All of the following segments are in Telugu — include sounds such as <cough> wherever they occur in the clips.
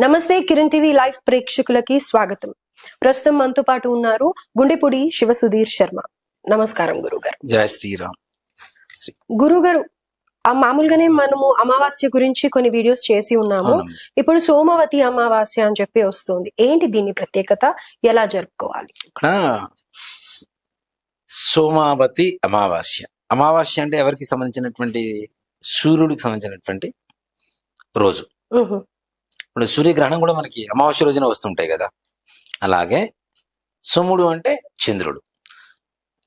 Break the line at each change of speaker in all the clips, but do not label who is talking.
నమస్తే కిరణ్ టీవీ లైవ్ ప్రేక్షకులకి స్వాగతం. ప్రస్తుతం మనతో పాటు ఉన్నారు గుండెపూడి శివ సుధీర్ శర్మ. నమస్కారం గురుగారు.
జయ శ్రీరామ్.
గురుగారు ఆ మామూలుగానే మనము అమావాస్య గురించి కొన్ని వీడియోస్ చేసి ఉన్నాము. ఇప్పుడు సోమవతి అమావాస్య అని చెప్పి వస్తుంది. ఏంటి దీని ప్రత్యేకత? ఎలా జరుపుకోవాలి?
ఇక్కడ సోమావతి అమావాస్య. అమావాస్య అంటే ఎవరికి సంబంధించినటువంటి? సూర్యుడికి సంబంధించినటువంటి రోజు. ఇప్పుడు సూర్యగ్రహణం కూడా మనకి అమావాస్య రోజున వస్తుంటాయి కదా. అలాగే సోముడు అంటే చంద్రుడు.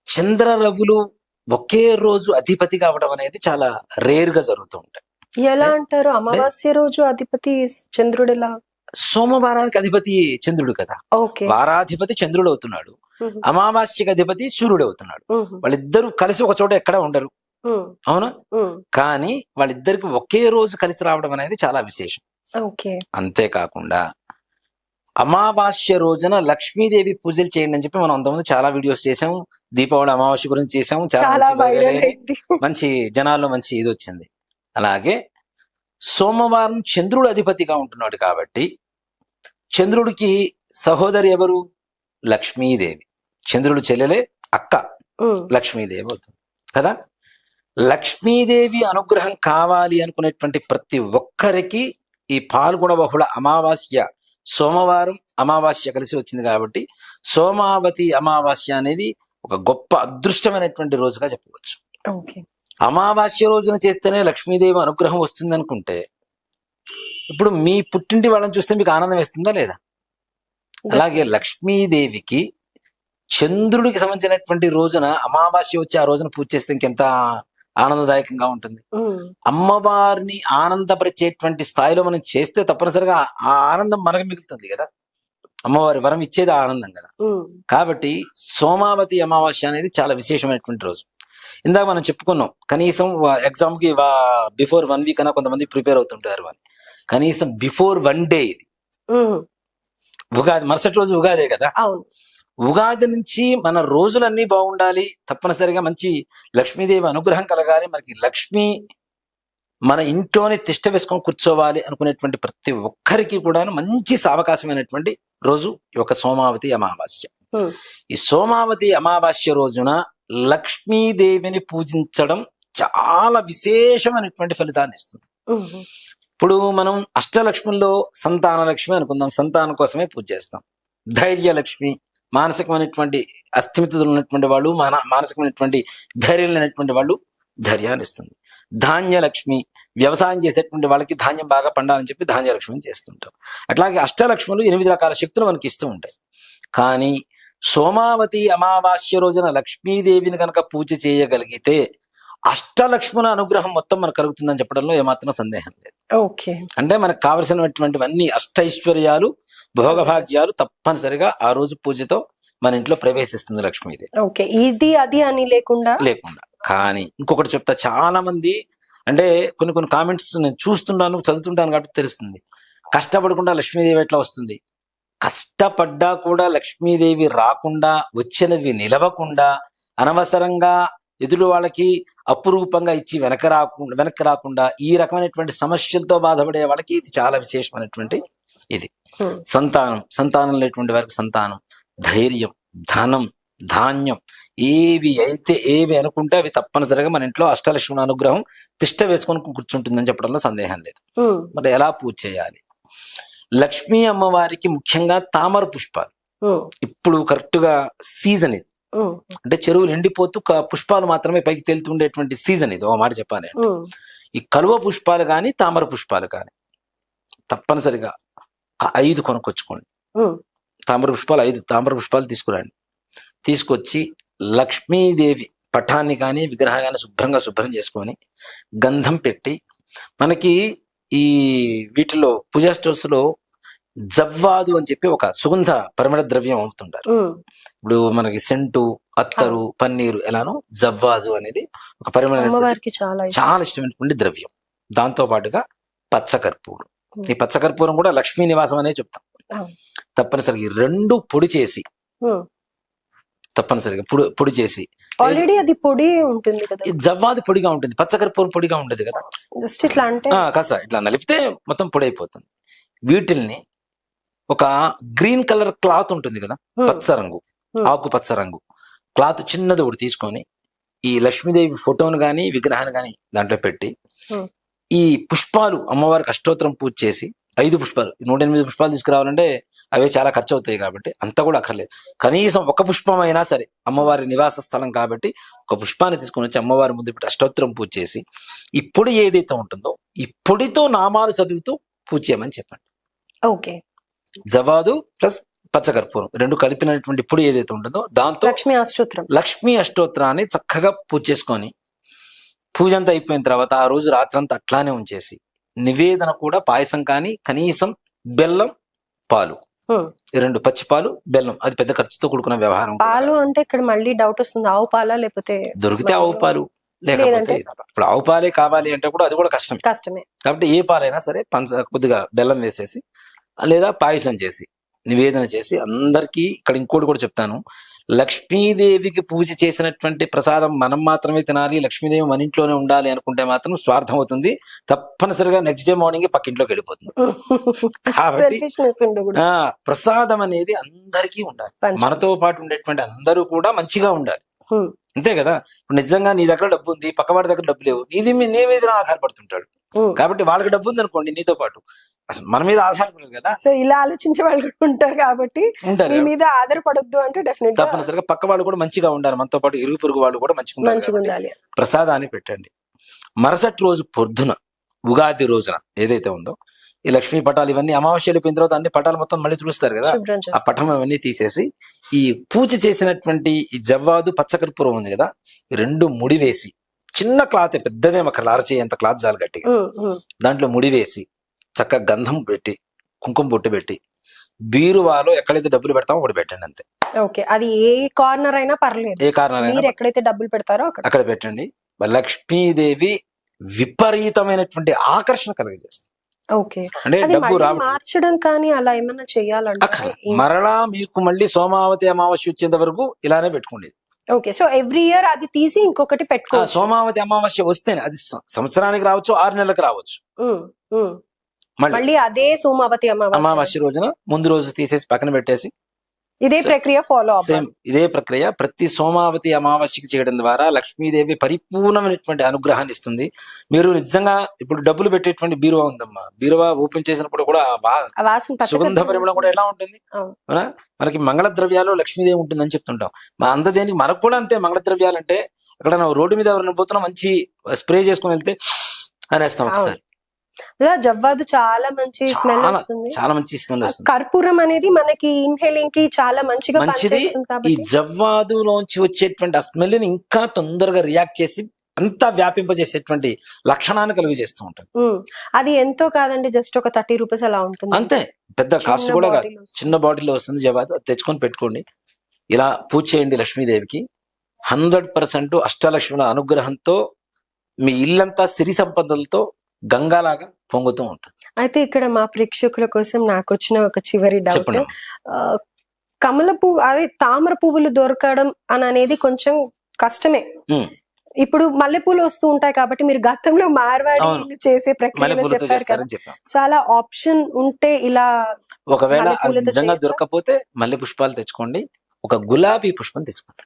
చంద్రరవులు ఒకే రోజు అధిపతి కావడం అనేది చాలా రేర్గా జరుగుతూ ఉంటాయి.
ఎలా అంటారు? అమావాస్య రోజు అధిపతి చంద్రుడు ఎలా?
సోమవారానికి అధిపతి చంద్రుడు కదా. వారాధిపతి చంద్రుడు అవుతున్నాడు. అమావాస్యకి అధిపతి సూర్యుడు అవుతున్నాడు. వాళ్ళిద్దరూ కలిసి ఒక చోట ఎక్కడ ఉండరు. అవునా? కానీ వాళ్ళిద్దరికి ఒకే రోజు కలిసి రావడం అనేది చాలా విశేషం.
ఓకే.
అంతేకాకుండా అమావాస్య రోజున లక్ష్మీదేవి పూజలు చేయండి అని చెప్పి మనం అంతకుముందు చాలా వీడియోస్ చేసాం దీపావళి అమావాస్య గురించి చేసాం చాలా మంచి <laughs> మంచి జనాల్లో మంచి ఇది వచ్చింది. అలాగే సోమవారం చంద్రుడు అధిపతిగా ఉంటున్నాడు కాబట్టి చంద్రుడికి సహోదరి ఎవరు? లక్ష్మీదేవి. చంద్రుడు చెల్లెలే అక్క. లక్ష్మీదేవి అవుతుంది. కదా? లక్ష్మీదేవి అనుగ్రహం కావాలి అనుకునేటువంటి ప్రతి ఒక్కరికి ఈ పాల్గొన బహుళ అమావాస్య సోమవారం అమావాస్య కలిసి వచ్చింది కాబట్టి సోమావతి అమావాస్య అనేది ఒక గొప్ప అదృష్టమైనటువంటి రోజుగా చెప్పవచ్చు. అమావాస్య రోజున చేస్తేనే లక్ష్మీదేవి అనుగ్రహం వస్తుంది అనుకుంటే ఇప్పుడు మీ పుట్టింటి వాళ్ళని చూస్తే మీకు ఆనందం వేస్తుందా లేదా? అలాగే లక్ష్మీదేవికి చంద్రుడికి సంబంధించినటువంటి రోజున అమావాస్య వచ్చి ఆ రోజున పూజ చేస్తే ఇంకెంత ఆనందదాయకంగా ఉంటుంది. అమ్మవారిని ఆనందపరిచేటువంటి స్థాయిలో మనం చేస్తే తప్పనిసరిగా ఆ ఆనందం మనకు మిగులుతుంది కదా. అమ్మవారి వరం ఇచ్చేది ఆనందం కదా. కాబట్టి సోమావతి అమావాస్య అనేది చాలా విశేషమైనటువంటి రోజు. ఇందాక మనం చెప్పుకున్నాం కనీసం ఎగ్జామ్కి బిఫోర్ వన్ వీక్ అయినా కొంతమంది ప్రిపేర్ అవుతుంటారు అని. కనీసం బిఫోర్ వన్ డే ఇది. ఉగాది మరుసటి రోజు ఉగాదే కదా. ఉగాది నుంచి మన రోజులన్నీ బాగుండాలి. తప్పనిసరిగా మంచి లక్ష్మీదేవి అనుగ్రహం కలగాలి. మనకి లక్ష్మి మన ఇంట్లోనే తిష్ట వేసుకొని కూర్చోవాలి అనుకునేటువంటి ప్రతి ఒక్కరికి కూడా మంచి సావకాశమైనటువంటి రోజు ఈ యొక్క సోమావతి అమావాస్య. ఈ సోమావతి అమావాస్య రోజున లక్ష్మీదేవిని పూజించడం చాలా విశేషమైనటువంటి ఫలితాన్ని ఇస్తుంది. ఇప్పుడు మనం అష్టలక్ష్మిలో సంతాన లక్ష్మి అనుకుందాం. సంతానం కోసమే పూజ చేస్తాం. ధైర్య లక్ష్మి మానసికమైనటువంటి అస్థిమితలు ఉన్నటువంటి వాళ్ళు మాన మానసికమైనటువంటి ధైర్యం లేనటువంటి వాళ్ళు ధైర్యాన్ని ఇస్తుంది. ధాన్య లక్ష్మి వ్యవసాయం చేసేటువంటి వాళ్ళకి ధాన్యం బాగా పండాలని చెప్పి ధాన్య లక్ష్మిని చేస్తుంటాం అట్లాగే అష్టలక్ష్ములు ఎనిమిది రకాల శక్తులు మనకి ఇస్తూ ఉంటాయి. కానీ సోమావతి అమావాస్య రోజున లక్ష్మీదేవిని కనుక పూజ చేయగలిగితే అష్టలక్ష్ముల అనుగ్రహం మొత్తం మనకు కలుగుతుందని చెప్పడంలో ఏమాత్రం సందేహం లేదు.
ఓకే.
అంటే మనకు కావలసినటువంటివన్నీ అష్టైశ్వర్యాలు భోగభాగ్యాలు తప్పనిసరిగా ఆ రోజు పూజతో మన ఇంట్లో ప్రవేశిస్తుంది లక్ష్మీదేవి.
ఓకే. ఇది అది అని లేకుండా?
లేకుండా. కానీ ఇంకొకటి చెప్తా చాలా మంది అంటే కొన్ని కొన్ని కామెంట్స్ నేను చూస్తుంటాను చదువుతుంటాను కాబట్టి తెలుస్తుంది. కష్టపడకుండా లక్ష్మీదేవి ఎట్లా వస్తుంది? కష్టపడ్డా కూడా లక్ష్మీదేవి రాకుండా వచ్చినవి నిలవకుండా అనవసరంగా ఎదురు వాళ్ళకి అపురూపంగా ఇచ్చి వెనక రాకుండా వెనక్కి రాకుండా ఈ రకమైనటువంటి సమస్యలతో బాధపడే వాళ్ళకి ఇది చాలా విశేషమైనటువంటి ఇది.
Hmm.
సంతానం సంతానం లేనటువంటి వారికి సంతానం ధైర్యం ధనం ధాన్యం ఏవి అయితే ఏవి అనుకుంటే అవి తప్పనిసరిగా మన ఇంట్లో అష్టలక్ష్మణ అనుగ్రహం తిష్ట వేసుకొని కూర్చుంటుందని చెప్పడంలో సందేహం లేదు.
ఉహు,
మరి ఎలా పూజ చేయాలి? లక్ష్మీ అమ్మవారికి ముఖ్యంగా తామర పుష్పాలు.
ఉహు,
ఇప్పుడు కరెక్ట్గా సీజన్ ఇది. అంటే చెరువులు ఎండిపోతూ పుష్పాలు మాత్రమే పైకి తేలుతుండేటువంటి సీజన్ ఇది. ఒక మాట చెప్పాలి ఈ కలువ పుష్పాలు కానీ తామర పుష్పాలు కానీ తప్పనిసరిగా ఆ ఐదు కొనుక్కొచ్చుకోండి. తామర పుష్పాలు ఐదు తామర పుష్పాలు తీసుకురండి. తీసుకొచ్చి లక్ష్మీదేవి పటాన్ని కానీ విగ్రహం కానీ శుభ్రంగా శుభ్రం చేసుకొని గంధం పెట్టి మనకి ఈ వీటిలో పూజా స్టోర్స్లో జవ్వాదు అని చెప్పి ఒక సుగంధ పరిమళ ద్రవ్యం అమ్ముతుంటారు. ఇప్పుడు మనకి సెంటు అత్తరు పన్నీరు ఎలానో జవ్వాదు అనేది ఒక పరిమళ
చాలా ఇష్టం.
చాలా ఇష్టమైనటువంటి ద్రవ్యం. దాంతో పాటుగా పచ్చకర్పూరం. ఈ పచ్చకర్పూరం కూడా లక్ష్మీ నివాసం అనే చెప్తాం. తప్పనిసరిగా రెండు పొడి చేసి. తప్పనిసరిగా పొడి పొడి చేసి
ఆల్రెడీ అది పొడి ఉంటుంది కదా
జవ్వాది పొడిగా ఉంటుంది పచ్చకర్పూరం పొడిగా ఉండదు కదా
జస్ట్ ఇట్లా అంటే
కాస్త ఇట్లా నలిపితే మొత్తం పొడి అయిపోతుంది వీటిల్ని ఒక గ్రీన్ కలర్ క్లాత్ ఉంటుంది కదా. పచ్చ రంగు
Hmm.
ఆకుపచ్చ రంగు క్లాత్ చిన్నది ఒకటి తీసుకొని ఈ లక్ష్మీదేవి ఫోటోను గాని విగ్రహాన్ని గాని దాంట్లో పెట్టి. ఈ పుష్పాలు అమ్మవారికి అష్టోత్తరం పూజ చేసి ఐదు పుష్పాలు నూట ఎనిమిది పుష్పాలు తీసుకురావాలంటే అవి చాలా ఖర్చు అవుతాయి కాబట్టి అంత కూడా అక్కర్లేదు. కనీసం ఒక పుష్పం అయినా సరే అమ్మవారి నివాస స్థలం కాబట్టి ఒక పుష్పాన్ని తీసుకొని వచ్చి అమ్మవారి ముందు పెట్టి అష్టోత్తరం పూజ చేసి ఈ పొడి ఏదైతే ఉంటుందో ఈ పొడితో నామాలు చదువుతూ పూజ చేయమని చెప్పండి.
ఓకే.
జవాదు ప్లస్ పచ్చకర్పూరం రెండు కలిపినటువంటి పొడి ఏదైతే ఉంటుందో దాంతో
లక్ష్మీ అష్టోత్తరం.
లక్ష్మీ అష్టోత్తరాన్ని చక్కగా పూజ చేసుకొని పూజ అంతా అయిపోయిన తర్వాత ఆ రోజు రాత్రంతా అట్లానే ఉంచేసి నివేదన కూడా పాయసం కానీ కనీసం బెల్లం పాలు. రెండు పచ్చి పాలు బెల్లం. అది పెద్ద ఖర్చుతో కూడుకున్న వ్యవహారం
పాలు అంటే ఇక్కడ మళ్ళీ డౌట్ వస్తుంది. ఆవు పాలా లేకపోతే
దొరికితే ఆవు పాలు లేకపోతే. ఇప్పుడు ఆవు పాలే కావాలి అంటే కూడా అది కూడా కష్టం
కష్టమే.
కాబట్టి ఏ పాలైనా సరే పంచ కొద్దిగా బెల్లం వేసేసి లేదా పాయసం చేసి నివేదన చేసి అందరికీ ఇక్కడ ఇంకోటి కూడా చెప్తాను. లక్ష్మీదేవికి పూజ చేసినటువంటి ప్రసాదం మనం మాత్రమే తినాలి లక్ష్మీదేవి మన ఇంట్లోనే ఉండాలి అనుకుంటే మాత్రం స్వార్థం అవుతుంది తప్పనిసరిగా నెక్స్ట్ డే మార్నింగ్ పక్కింట్లోకి వెళ్ళిపోతుంది. కాబట్టి ప్రసాదం అనేది అందరికీ ఉండాలి. మనతో పాటు ఉండేటువంటి అందరూ కూడా మంచిగా ఉండాలి. అంతే కదా? ఇప్పుడు నిజంగా నీ దగ్గర డబ్బు ఉంది పక్కవాడి దగ్గర డబ్బు లేవు నీది నీ మీద ఆధారపడుతుంటాడు. కాబట్టి వాళ్ళకి డబ్బు ఉంది అనుకోండి నీతో పాటు. అసలు మన మీద ఆధారపడదు కదా?
సో ఇలా ఆలోచించే వాళ్ళు ఉంటారు కాబట్టి మీ మీద ఆధారపడొద్దు అంటే డెఫినెట్
తప్పనిసరిగా పక్క వాళ్ళు కూడా మంచిగా ఉండాలి. మనతో పాటు ఇరుగు పొరుగు వాళ్ళు కూడా మంచిగా ఉండాలి. ప్రసాదాన్ని పెట్టండి. మరుసటి రోజు పొద్దున ఉగాది రోజున ఏదైతే ఉందో ఈ లక్ష్మీ పటాలు ఇవన్నీ అమావాస్య వెళ్ళిపోయిన తర్వాత అన్ని పటాలు మొత్తం మళ్ళీ తులుస్తారు కదా? ఆ పటం అవన్నీ తీసేసి ఈ పూజ చేసినటువంటి ఈ జవ్వాదు పచ్చకర్పూరం ఉంది కదా రెండు ముడి వేసి చిన్న క్లాత్ పెద్దదే ఒక లారచేయంత క్లాత్ చాలు గట్టిగా. దాంట్లో ముడి వేసి చక్కగా గంధం పెట్టి కుంకుమ బొట్టు పెట్టి బీరువాలో ఎక్కడైతే డబ్బులు పెడతామో ఒకటి పెట్టండి అంతే.
ఓకే. అది ఏ కార్నర్ అయినా పర్లేదు.
ఏ కారణాలైనా
మీరు ఎక్కడైతే డబ్బులు పెడతారో అక్కడ.
పెట్టండి. లక్ష్మీదేవి విపరీతమైన ఆకర్షణ కలిగజేస్తుంది.
ఓకే.
అంటే డబ్బు
మార్చడం కానీ అలా ఏమన్నా చెయ్యాలంటే
అక్కడ మరలా మీకు మళ్ళీ సోమావతి అమావాస్య వచ్చేంత వరకు ఇలానే పెట్టుకోండి.
ఓకే. సో ఎవ్రీ ఇయర్ అది తీసి ఇంకొకటి
ఆ
పెట్టుకోవచ్చు.
సోమావతి అమావాస్య వస్తేనే అది సంవత్సరానికి రావచ్చు ఆరు నెలలకు రావచ్చు. మళ్ళీ.
అదే సోమావతి అమావాస్య
రోజున ముందు రోజు తీసేసి పక్కన పెట్టేసి
ఇదే ప్రక్రియ ఫాలో
సేమ్ ఇదే ప్రక్రియ. ప్రతి సోమావతి అమావాస్యకి చేయడం ద్వారా లక్ష్మీదేవి పరిపూర్ణమైనటువంటి అనుగ్రహాన్ని ఇస్తుంది. మీరు నిజంగా ఇప్పుడు డబ్బులు పెట్టేటువంటి బీరువా ఉందమ్మా. బీరువా ఓపెన్ చేసినప్పుడు కూడా సుగంధ పరిమళం కూడా ఎలా ఉంటుంది? మనకి మంగళ ద్రవ్యాలు లక్ష్మీదేవి ఉంటుందని చెప్తుంటాం. మా అంత దేనికి మనకు కూడా అంతే మంగళ ద్రవ్యాలు అంటే అక్కడ రోడ్డు మీద ఎవరైనా పోతున్నా మంచి స్ప్రే చేసుకుని వెళ్తే అనేస్తాం ఒకసారి.
ఇలా జవ్వాదు చాలా మంచి స్మెల్
చాలా-
వస్తుంది.
చాలా మంచి స్మెల్ వస్తుంది.
కర్పూరం అనేది మనకి ఇన్హేలింగ్కి చాలా మంచిగా
మంచిది. ఈ జవ్వాదులోంచి వచ్చేటువంటి ఆ స్మెల్ని ఇంకా తొందరగా రియాక్ట్ చేసి అంతా వ్యాపింపజేసేటువంటి లక్షణాన్ని కలుగు చేస్తూ ఉంటుంది.
అది ఎంతో కాదండి జస్ట్ ఒక థర్టీ రూపీస్ అలా ఉంటుంది.
అంతే. పెద్ద కాస్ట్ కూడా కాదు. చిన్న బాటిల్లో వస్తుంది జవాదు అది తెచ్చుకొని పెట్టుకోండి. ఇలా పూజ చేయండి లక్ష్మీదేవికి. హండ్రెడ్ పర్సెంట్ అష్టలక్ష్ముల అనుగ్రహంతో మీ ఇల్లంతా సిరి సంపదలతో గంగాలాగా పొంగుతూ ఉంటుంది.
అయితే ఇక్కడ మా ప్రేక్షకుల కోసం నాకు వచ్చిన ఒక చివరి డౌట్ కమల పువ్వు అదే తామర పువ్వులు దొరకడం అని అనేది కొంచెం కష్టమే. ఇప్పుడు మల్లెపూలు వస్తూ ఉంటాయి కాబట్టి మీరు గతంలో మార్వాడీలు చేసే ప్రక్రియలో చెప్పారు కదా. ఆప్షన్ ఉంటే ఇలా
ఒకవేళ నిజంగా? దొరకకపోతే మల్లె పుష్పాలు తెచ్చుకోండి. ఒక గులాబీ పుష్పం తీసుకోండి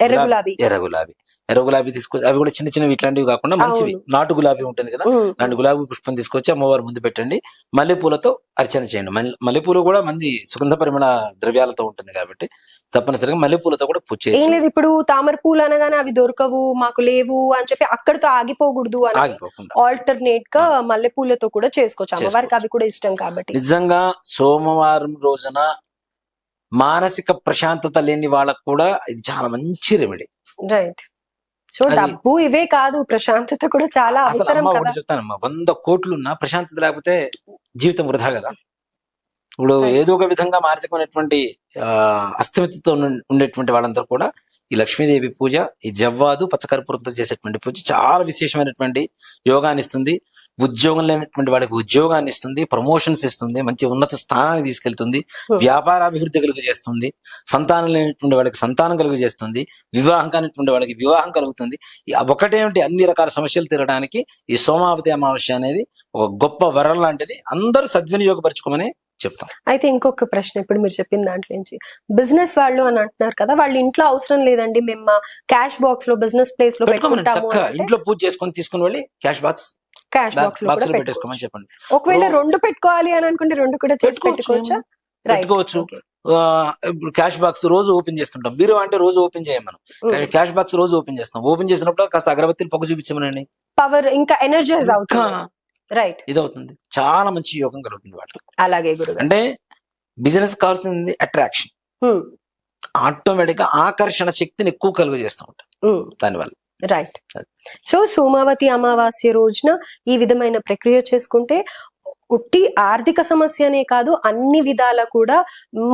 ఎర్ర గులాబీ
ఎర్ర గులాబీ. ఎర్ర గులాబీ తీసుకొచ్చి అవి కూడా చిన్న చిన్నవి ఇట్లాంటివి కాకుండా మంచివి. నాటు గులాబీ ఉంటుంది కదా? రెండు గులాబీ పుష్పం తీసుకొచ్చి అమ్మవారి ముందు పెట్టండి. మల్లెపూలతో అర్చన చేయండి. మల్లె- మల్లెపూలు కూడా మంది సుగంధ పరిమళ ద్రవ్యాలతో ఉంటుంది కాబట్టి తప్పనిసరిగా మల్లెపూలతో కూడా పూజ
ఏం లేదు ఇప్పుడు తామర పూలు అనగానే అవి దొరకవు మాకు లేవు అని చెప్పి అక్కడితో ఆగిపోకూడదు అని ఆల్టర్నేట్గా మల్లెపూలతో కూడా చేసుకోవచ్చు. అమ్మవారికి అవి కూడా ఇష్టం కాబట్టి.
నిజంగా సోమవారం రోజున మానసిక ప్రశాంతత లేని వాళ్ళకు కూడా ఇది చాలా మంచి రెమెడీ.
రైట్ సో డబ్బు ఇవే కాదు ప్రశాంతత కూడా చాలా అవసరం కదా.
చెప్తానమ్మా. వంద కోట్లున్నా ప్రశాంతత లేకపోతే జీవితం వృధా కదా. ఇప్పుడు. ఏదో ఒక విధంగా మానసికమైనటువంటి అస్థిమితతో ఉన్న- ఉండేటువంటి వాళ్ళందరూ కూడా ఈ లక్ష్మీదేవి పూజ ఈ జవ్వాదు పచ్చకర్పూరంతో చేసేటువంటి పూజ చాలా విశేషమైనటువంటి యోగాన్ని ఇస్తుంది. ఉద్యోగం లేనటువంటి వాళ్ళకి ఉద్యోగాన్ని ఇస్తుంది ప్రమోషన్స్ ఇస్తుంది మంచి ఉన్నత స్థానానికి తీసుకెళ్తుంది
Hmm.
వ్యాపారాభివృద్ధి కలుగు చేస్తుంది సంతానం లేనటువంటి వాళ్ళకి సంతానం కలుగు చేస్తుంది వివాహం కానిటువంటి వాళ్ళకి వివాహం కలుగుతుంది. ఒకటేమిటి అన్ని రకాల సమస్యలు తీరడానికి ఈ సోమావతి అమావాస్య అనేది ఒక గొప్ప వరం లాంటిది. అందరూ సద్వినియోగపరచుకోమని చెప్తాం.
అయితే ఇంకొక ప్రశ్న ఇప్పుడు మీరు చెప్పిన దాంట్లో నుంచి. బిజినెస్ వాళ్ళు అని అంటున్నారు కదా వాళ్ళ ఇంట్లో అవసరం లేదండి. మేము క్యాష్ బాక్స్లో బిజినెస్
ప్లేస్లో
పెట్టుకుంటాము
ఇంట్లో పూజ చేసుకొని తీసుకుని వెళ్ళి క్యాష్ బాక్స్
క్యాష్
బాక్స్లో
కూడా
పెట్టేసుకోమని చెప్పండి.
ఒకవేళ. రెండు పెట్టుకోవాలి అని అనుకుంటే రెండు కూడా చేసి
పెట్టుకోవచ్చు.
పెట్టుకోవచ్చా?
క్యాష్ బాక్స్ రోజు ఓపెన్ చేస్తుంటాం. బీరో అంటే రోజు ఓపెన్ చేయం మనం. క్యాష్ బాక్స్ రోజు ఓపెన్ చేస్తాం. ఓపెన్ చేసినప్పుడు కాస్త అగరబత్తిలు పొగ చూపించమనండి.
పవర్ ఇంకా ఎనర్జైజ్ అవుతుంది. రైట్
ఇది అవుతుంది చాలా మంచి యోగం కలుగుతుంది వాళ్ళకి.
అలాగే
అంటే బిజినెస్ కావాల్సింది అట్రాక్షన్ ఆటోమేటిక్గా ఆకర్షణ శక్తిని ఎక్కువ కలుగు చేస్తూ ఉంటాం
హ్మ్.
దానివల్ల.
రైట్ సో సోమావతి అమావాస్య రోజున ఈ విధమైన ప్రక్రియ చేసుకుంటే ఉట్టి ఆర్థిక సమస్యనే కాదు అన్ని విధాలా కూడా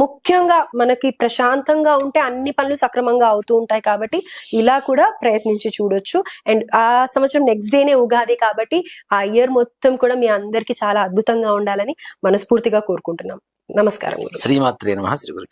ముఖ్యంగా మనకి ప్రశాంతంగా ఉంటే అన్ని పనులు సక్రమంగా అవుతూ ఉంటాయి కాబట్టి ఇలా కూడా ప్రయత్నించి చూడొచ్చు. అండ్ ఆ సంవత్సరం నెక్స్ట్ డేనే ఉగాది కాబట్టి ఆ ఇయర్ మొత్తం కూడా మీ అందరికీ చాలా అద్భుతంగా ఉండాలని మనస్ఫూర్తిగా కోరుకుంటున్నాం. నమస్కారం
శ్రీమాత్రే నమ శ్రీ గురు